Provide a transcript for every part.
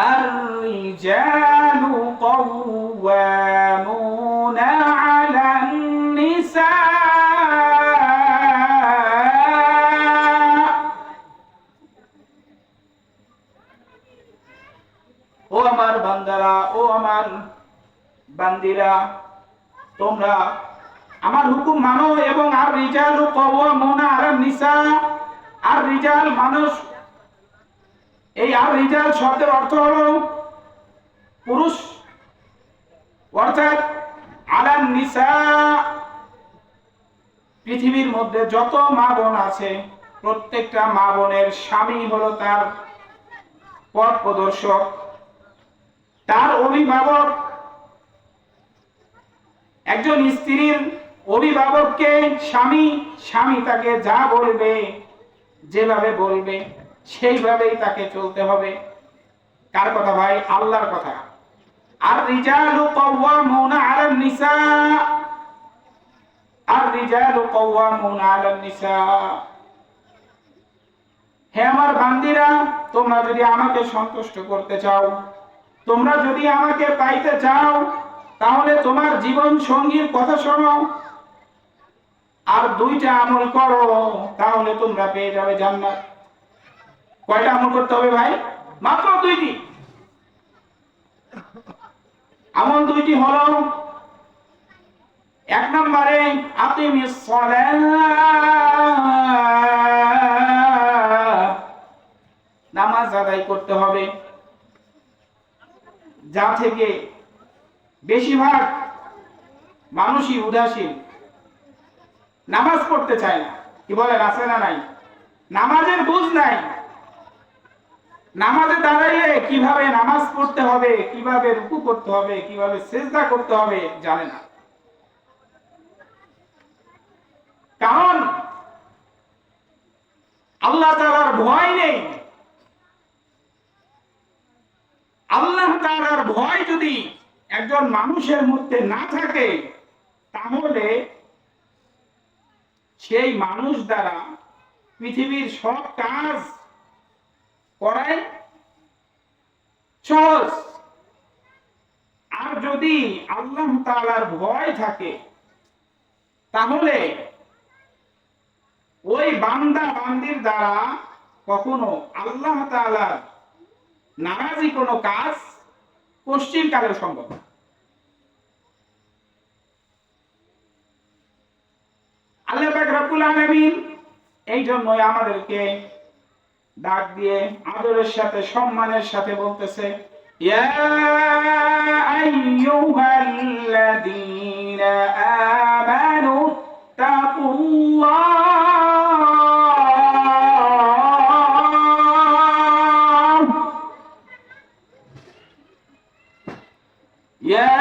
الرجال قوامون على النساء ও আমার বান্দারা ও আমার বান্দিরা তোমরা আমার হুকুম মানো এবং আর রিজাল কওয়ামুনা আলা নিসা আর রিজাল মানুষ এই আর রিজাল শব্দের অর্থ হল পুরুষ, অর্থাৎ আলান নিসা, পৃথিবীর মধ্যে যত মা বোন আছে, প্রত্যেকটা মা বোনের স্বামী হলো তার পথ প্রদর্শক। তার অভিভাবক একজন স্ত্রীর অভিভাবককে স্বামী স্বামী তাকে যা বলবে, যেভাবে বলবে। সেইভাবেই তাকে চলতে হবে। কার কথা ভাই? আল্লাহর কথা। আর রিজালু কাওয়ামুনা আলান নিসা। আর রিজালু কাওয়ামুনা আলান নিসা। হে আমার বান্দিরা, তোমরা যদি আমাকে সন্তুষ্ট করতে চাও, তোমরা যদি আমাকে পাইতে চাও, তাহলে তোমার জীবন সঙ্গীর কথা শোনো। আর দুইটা আমল করো, তাহলে তোমরা পেয়ে যাবে জান্নাত। কয়টা আমল করতে হবে ভাই? মাত্র দুইটি। আমল দুইটি হলো, এক নম্বরে আপনি নামাজ আদায় করতে হবে। যা থেকে বেশিরভাগ মানুষই উদাসীন, নামাজ পড়তে চায় না। কি বলেন, আছে না নাই? নামাজের বুঝ নাই। নামাজে দাঁড়াইলে কীভাবে নামাজ পড়তে হবে, কীভাবে রুকু করতে হবে, কীভাবে সেজদা করতে হবে, জানে না। কারণ আল্লাহ তাআলার ভয় নেই। আল্লাহ তাআলার ভয় যদি একজন মানুষের মধ্যে না থাকে, তাহলে সেই মানুষ দ্বারা পৃথিবীর সব কাজ করাই সহজ আর যদি আল্লাহ তাআলার ভয় থাকে, তাহলে ওই বান্দা বান্দির দ্বারা কখনো আল্লাহ তাআলার নারাজি কোনো কাজ পশ্চিম কালেও সম্ভব। আল্লাহ পাক রব্বুল আলামিন এই জন্যই আমাদেরকে ডাক দিয়ে আদরের সাথে সম্মানের সাথে বলতেছে ইয়া আইয়ুহাল্লাযীনা আমানু তাকুল্লাহ يا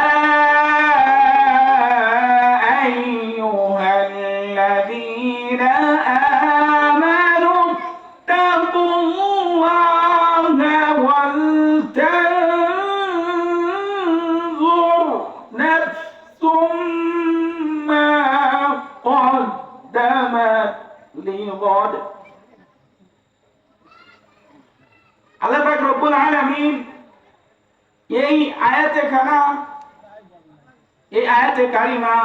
أيها الذين آمنوا قدمت لغد আল্লাহ পাক রব্বুল আলামিন এই আয়াতে খানা এই আয়াতে কারিমা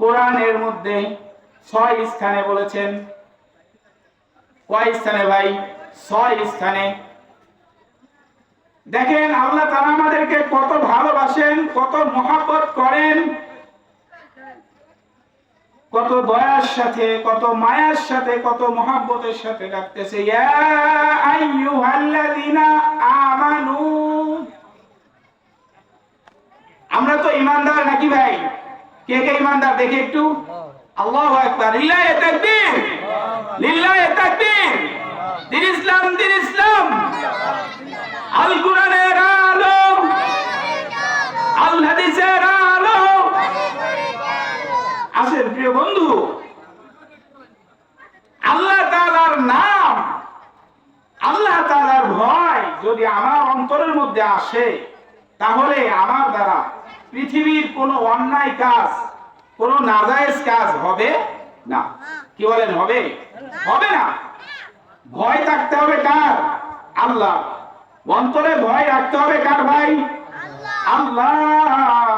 কোরআনের মধ্যে ছয় স্থানে বলেছেন কয় স্থানে ভাই ছয় স্থানে দেখেন আল্লাহ তারা আমাদেরকে কত ভালোবাসেন কত মহাব্বত করেন কত দয়ার সাথে, কত মায়ার সাথে, কত মহাব্বতের সাথে ডাকতেছে আমরা তো ইমানদার নাকি ভাই? কে কে ইমানদার? দেখে একটু। আল্লাহু আকবার। লিল্লাহি তাকবীর। লিল্লাহি তাকবীর। দিন ইসলাম দিন ইসলাম। আল্লাহ তাআলার নাম, আল্লাহ তাআলার ভয় যদি আমার অন্তরের মধ্যে আসে, তাহলে আমার দ্বারা পৃথিবীর কোনো অন্যায় কাজ, কোনো নাজায়েজ কাজ হবে না। কি বলেন, হবে? হবে না। ভয় থাকতে হবে কার? আল্লাহ। অন্তরে ভয় রাখতে হবে কার ভাই? আল্লাহ।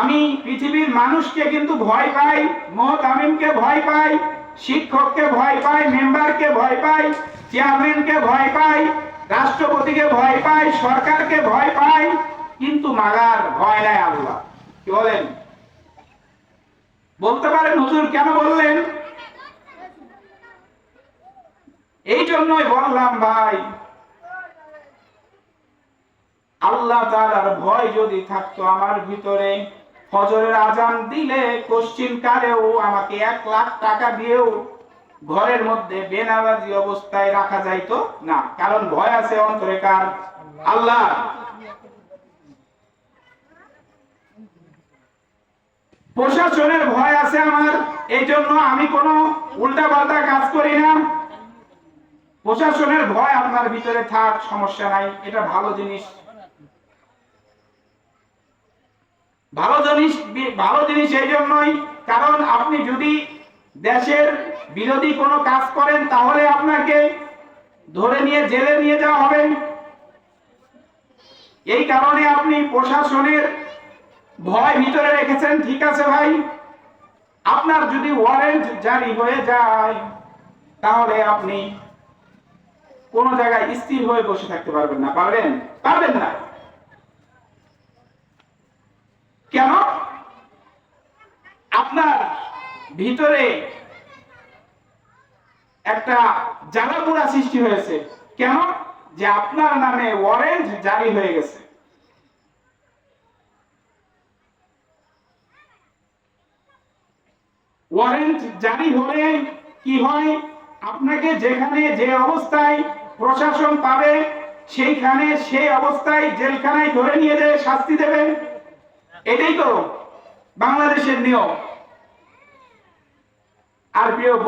আমি পৃথিবীর মানুষকে কিন্তু ভয় পাই মহত আমিনকে ভয় পাই, শিক্ষককে ভয় পাই, মেম্বারকে ভয় পাই, চেয়ারম্যানকে ভয় পাই, রাষ্ট্রপতিকে ভয় পাই, সরকারকে ভয় পাই, কিন্তু মাগার ভয় নাই আল্লাহ। কি বলেন? বলতে পারেন হুজুর, কেন বললেন? এই জন্যই বললাম ভাই, আল্লাহ তাআলার ভয় যদি থাকতো আমার ভিতরে ফজরের আজান দিলে কোশ্চিন কারেও আমাকে এক লাখ টাকা দিয়েও ঘরের মধ্যে বেনামাজি অবস্থায় রাখা যাইতো না। কারণ ভয় আছে অন্তরে কার? আল্লাহ। প্রশাসনের ভয় আছে আমার। এই জন্য আমি কোনো উল্টা পাল্টা কাজ করি না। প্রশাসনের ভয় আপনার ভিতরে থাক, সমস্যা নাই। এটা ভালো জিনিস। ভালো জিনিস ভালো জিনিস এই জন্যই, কারণ আপনি যদি দেশের বিরোধী কোনো কাজ করেন, তাহলে আপনাকে ধরে নিয়ে জেলে নিয়ে যাওয়া হবে। এই কারণে আপনি প্রশাসনের ভয় ভিতরে রেখেছেন। ঠিক আছে ভাই? আপনার যদি ওয়ারেন্ট জারি হয়ে যায়, তাহলে আপনি কোন জায়গায় স্থির হয়ে বসে থাকতে পারবেন না। পারবেন? পারবেন না। কেন? আপনার ভিতরে একটা জ্বালাপোড়া সৃষ্টি হয়েছে। কেন? যে আপনার নামে ওয়ারেন্ট জারি হয়ে গেছে। ওয়ারেন্ট জারি হলে কি হয়? আপনাকে যেখানে যে অবস্থায় প্রশাসন পাবে, সেইখানে সেই অবস্থায় জেলখানায় ধরে নিয়ে যেয়ে শাস্তি দেবে এটাই তো বাংলাদেশের নিয়ম। আর প্রিয়